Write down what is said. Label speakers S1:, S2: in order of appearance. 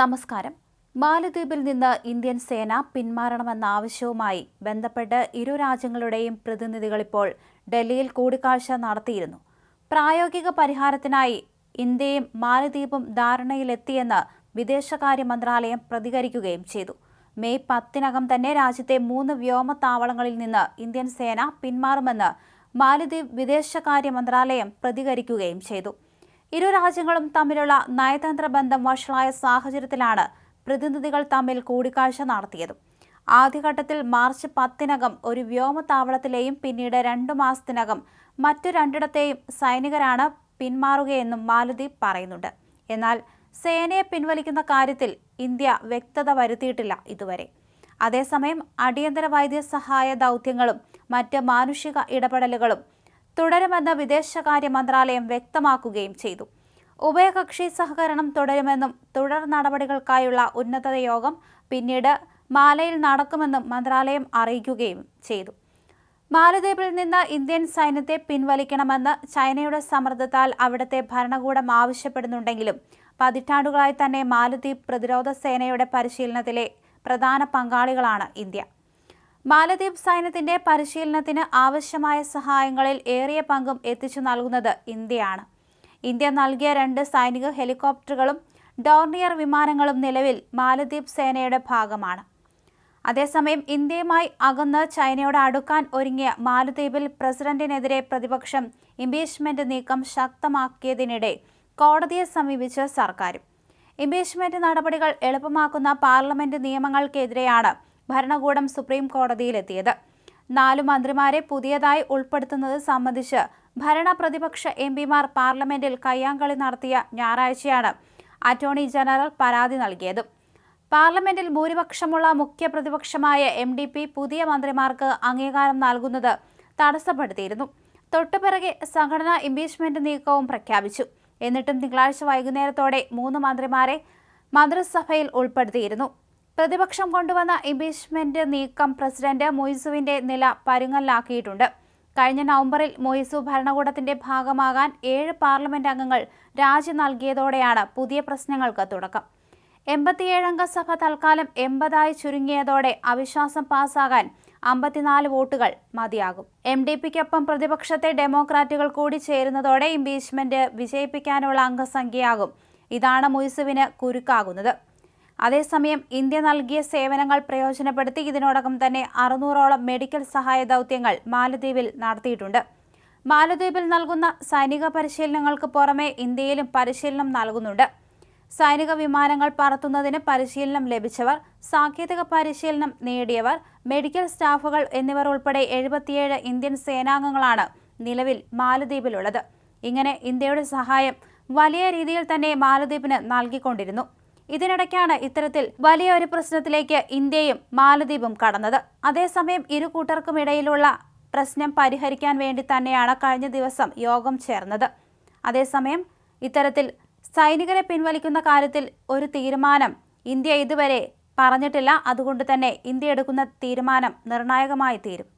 S1: നമസ്കാരം. മാലദ്വീപിൽ നിന്ന് ഇന്ത്യൻ സേന പിന്മാറണമെന്ന ആവശ്യവുമായി ബന്ധപ്പെട്ട് ഇരു രാജ്യങ്ങളുടെയും പ്രതിനിധികൾ ഇപ്പോൾ ഡൽഹിയിൽ കൂടിക്കാഴ്ച നടത്തിയിരുന്നു. പ്രായോഗിക പരിഹാരത്തിനായി ഇന്ത്യയും മാലദ്വീപും ധാരണയിലെത്തിയെന്ന് വിദേശകാര്യ മന്ത്രാലയം പ്രതികരിക്കുകയും ചെയ്തു. മെയ് പത്തിനകം തന്നെ രാജ്യത്തെ മൂന്ന് വ്യോമത്താവളങ്ങളിൽ നിന്ന് ഇന്ത്യൻ സേന പിന്മാറുമെന്ന് മാലദ്വീപ് വിദേശകാര്യ മന്ത്രാലയം പ്രതികരിക്കുകയും ചെയ്തു. ഇരു രാജ്യങ്ങളും തമ്മിലുള്ള നയതന്ത്ര ബന്ധം വഷളായ സാഹചര്യത്തിലാണ് പ്രതിനിധികൾ തമ്മിൽ കൂടിക്കാഴ്ച നടത്തിയത്. ആദ്യഘട്ടത്തിൽ മാർച്ച് പത്തിനകം ഒരു വ്യോമത്താവളത്തിലെയും പിന്നീട് രണ്ടു മാസത്തിനകം മറ്റു രണ്ടിടത്തെയും സൈനികരാണ് പിന്മാറുകയെന്നും മാലദ്വീപ് പറയുന്നുണ്ട്. എന്നാൽ സേനയെ പിൻവലിക്കുന്ന കാര്യത്തിൽ ഇന്ത്യ വ്യക്തത വരുത്തിയിട്ടില്ല ഇതുവരെ. അതേസമയം അടിയന്തര വൈദ്യസഹായ ദൗത്യങ്ങളും മറ്റ് മാനുഷിക ഇടപെടലുകളും തുടരുമെന്ന് വിദേശകാര്യ മന്ത്രാലയം വ്യക്തമാക്കുകയും ചെയ്തു. ഉഭയകക്ഷി സഹകരണം തുടരുമെന്നും തുടർ നടപടികൾക്കായുള്ള ഉന്നതത യോഗം പിന്നീട് മാലയിൽ നടക്കുമെന്നും മന്ത്രാലയം അറിയിക്കുകയും ചെയ്തു. മാലദ്വീപിൽ നിന്ന് ഇന്ത്യൻ സൈന്യത്തെ പിൻവലിക്കണമെന്ന് ചൈനയുടെ സമ്മർദ്ദത്താൽ അവിടുത്തെ ഭരണകൂടം ആവശ്യപ്പെടുന്നുണ്ടെങ്കിലും പതിറ്റാണ്ടുകളായി തന്നെ മാലദ്വീപ് പ്രതിരോധ സേനയുടെ പരിശീലനത്തിലെ പ്രധാന പങ്കാളികളാണ് ഇന്ത്യ. മാലദ്വീപ് സൈന്യത്തിന്റെ പരിശീലനത്തിന് ആവശ്യമായ സഹായങ്ങളിൽ ഏറിയ പങ്കും എത്തിച്ചു നൽകുന്നത് ഇന്ത്യയാണ്. ഇന്ത്യ നൽകിയ രണ്ട് സൈനിക ഹെലികോപ്റ്ററുകളും ഡോർണിയർ വിമാനങ്ങളും നിലവിൽ മാലദ്വീപ് സേനയുടെ ഭാഗമാണ്. അതേസമയം ഇന്ത്യയുമായി അകന്ന് ചൈനയോട് അടുക്കാൻ ഒരുങ്ങിയ മാലദ്വീപിൽ പ്രസിഡന്റിനെതിരെ പ്രതിപക്ഷം ഇംപീച്ച്മെന്റ് നീക്കം ശക്തമാക്കിയതിനിടെ കോടതിയെ സമീപിച്ച് സർക്കാരും. ഇംപീച്ച്മെന്റ് നടപടികൾ എളുപ്പമാക്കുന്ന പാർലമെന്റ് നിയമങ്ങൾക്കെതിരെയാണ് ഭരണകൂടം സുപ്രീം കോടതിയിലെത്തിയത്. നാലു മന്ത്രിമാരെ പുതിയതായി ഉൾപ്പെടുത്തുന്നത് സംബന്ധിച്ച് ഭരണപ്രതിപക്ഷ എം പിമാർ പാർലമെന്റിൽ കയ്യാങ്കളി നടത്തിയ ഞായറാഴ്ചയാണ് അറ്റോർണി ജനറൽ പരാതി നൽകിയത്. പാർലമെന്റിൽ ഭൂരിപക്ഷമുള്ള മുഖ്യ പ്രതിപക്ഷമായ എം ഡി പി പുതിയ മന്ത്രിമാർക്ക് അംഗീകാരം നൽകുന്നത് തടസ്സപ്പെടുത്തിയിരുന്നു. തൊട്ടുപിറകെ സംഘടനാ ഇംപീച്ച്മെന്റ് നീക്കവും പ്രഖ്യാപിച്ചു. എന്നിട്ടും തിങ്കളാഴ്ച വൈകുന്നേരത്തോടെ മൂന്ന് മന്ത്രിമാരെ മന്ത്രിസഭയിൽ ഉൾപ്പെടുത്തിയിരുന്നു. പ്രതിപക്ഷം കൊണ്ടുവന്ന ഇംപീച്ച്മെന്റ് നീക്കം പ്രസിഡന്റ് മൊയ്സുവിന്റെ നില പരുങ്ങലാക്കിയിട്ടുണ്ട്. കഴിഞ്ഞ നവംബറിൽ മൊയ്സു ഭരണകൂടത്തിന്റെ ഭാഗമാകാൻ ഏഴ് പാർലമെന്റ് അംഗങ്ങൾ രാജി നൽകിയതോടെയാണ് പുതിയ പ്രശ്നങ്ങൾക്ക് തുടക്കം. എൺപത്തിയേഴംഗ സഭ തൽക്കാലം എൺപതായി ചുരുങ്ങിയതോടെ അവിശ്വാസം പാസ്സാകാൻ അമ്പത്തിനാല് വോട്ടുകൾ മതിയാകും. എം ഡി പിക്കൊപ്പം പ്രതിപക്ഷത്തെ ഡെമോക്രാറ്റുകൾ കൂടി ചേരുന്നതോടെ ഇംപീച്ച്മെന്റ് വിജയിപ്പിക്കാനുള്ള അംഗസംഖ്യയാകും. ഇതാണ് മൊയ്സുവിന് കുരുക്കാകുന്നത്. അതേസമയം ഇന്ത്യ നൽകിയ സേവനങ്ങൾ പ്രയോജനപ്പെടുത്തി ഇതിനോടകം തന്നെ അറുന്നൂറോളം മെഡിക്കൽ സഹായ ദൗത്യങ്ങൾ മാലദ്വീപിൽ നടത്തിയിട്ടുണ്ട്. മാലദ്വീപിൽ നൽകുന്ന സൈനിക പരിശീലനങ്ങൾക്ക് പുറമെ ഇന്ത്യയിലും പരിശീലനം നൽകുന്നുണ്ട്. സൈനിക വിമാനങ്ങൾ പറത്തുന്നതിന് പരിശീലനം ലഭിച്ചവർ സാങ്കേതിക പരിശീലനം നേടിയവർ മെഡിക്കൽ സ്റ്റാഫുകൾ എന്നിവർ ഉൾപ്പെടെ എഴുപത്തിയേഴ് ഇന്ത്യൻ സേനാംഗങ്ങളാണ് നിലവിൽ മാലദ്വീപിലുള്ളത്. ഇങ്ങനെ ഇന്ത്യയുടെ സഹായം വലിയ രീതിയിൽ തന്നെ മാലദ്വീപിന് നൽകിക്കൊണ്ടിരുന്നു. ഇതിനിടയ്ക്കാണ് ഇത്തരത്തിൽ വലിയ ഒരു പ്രശ്നത്തിലേക്ക് ഇന്ത്യയും മാലദ്വീപും കടന്നത്. അതേസമയം ഇരു കൂട്ടർക്കുമിടയിലുള്ള പ്രശ്നം പരിഹരിക്കാൻ വേണ്ടി തന്നെയാണ് കഴിഞ്ഞ ദിവസം യോഗം ചേർന്നത്. അതേസമയം ഇത്തരത്തിൽ സൈനികരെ പിൻവലിക്കുന്ന കാര്യത്തിൽ ഒരു തീരുമാനം ഇന്ത്യ ഇതുവരെ പറഞ്ഞിട്ടില്ല. അതുകൊണ്ട് തന്നെ ഇന്ത്യ എടുക്കുന്ന തീരുമാനം നിർണായകമായി തീരും.